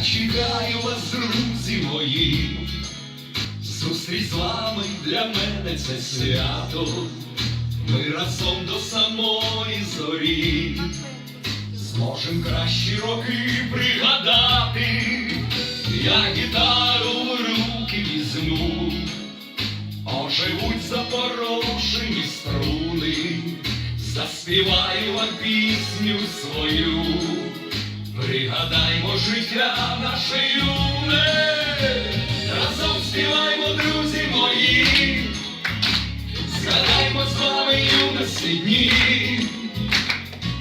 Я чекаю вас, друзі мої. Зустріч з вами для мене це свято. Ми разом до самої зорі. Зможем кращі роки пригадати. Я гітару в руки візьму. Оживуть запорошені струни, заспіваю вам пісню свою, пригадаймо життя наше юне, разом співаймо, друзі мої, згадаймо з вами юності дні,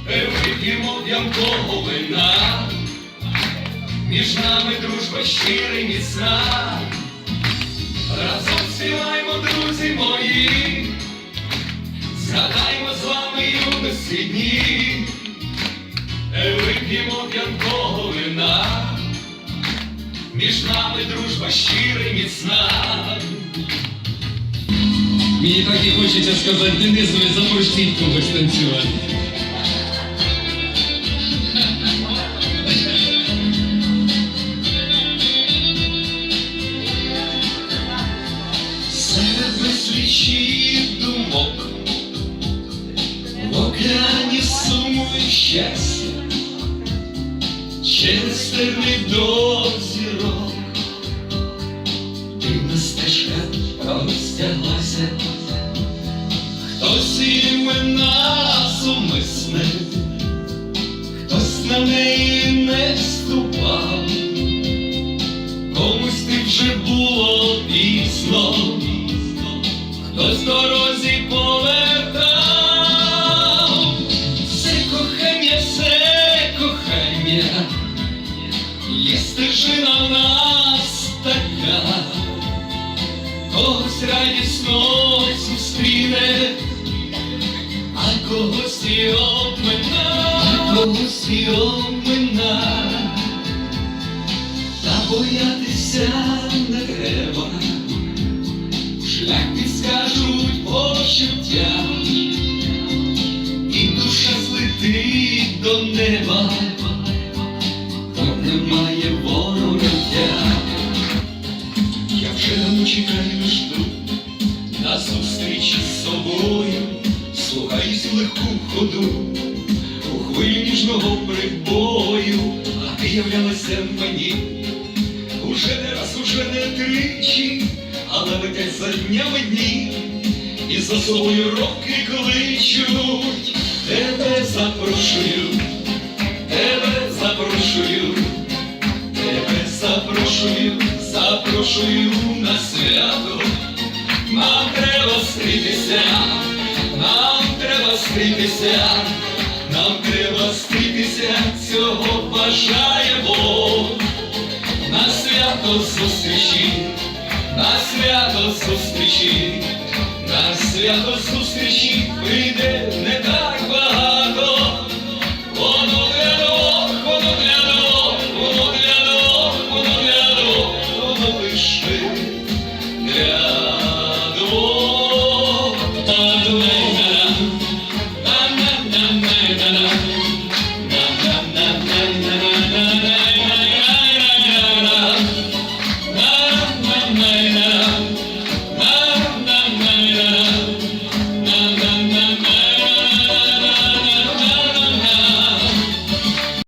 вип'ємо п'янкого вина, між нами дружба щира й міцна. Разом співаймо, друзі мої, згадаймо з вами юності дні, вип'ємо п'янкого вина, між нами дружба щира й міцна. Мені так і хочеться сказати, Денисові запустіть когось танцювати. Серед безлічі думок, в океані суму і щастя, через терни до зірок, дивна стежка розтяглася, хтось імена сумисне, хтось на неї не ступав. Комусь ти вже було пізно, хтось дорозі повертав, є в нас така, когось радісно зустріне, а когось і обмина, а когось і обмина. Та боятися зустрічі з собою, слухаюсь легку ходу. У хвилі ніжного прибою, а ти являлася мені. Уже не раз, уже не тричі, але летять за днями дні, і за собою роки кличуть, стрітися, нам треба стрітися, цього бажаємо. На свято зустрічі, на свято зустрічі, на свято зустрічі прийде не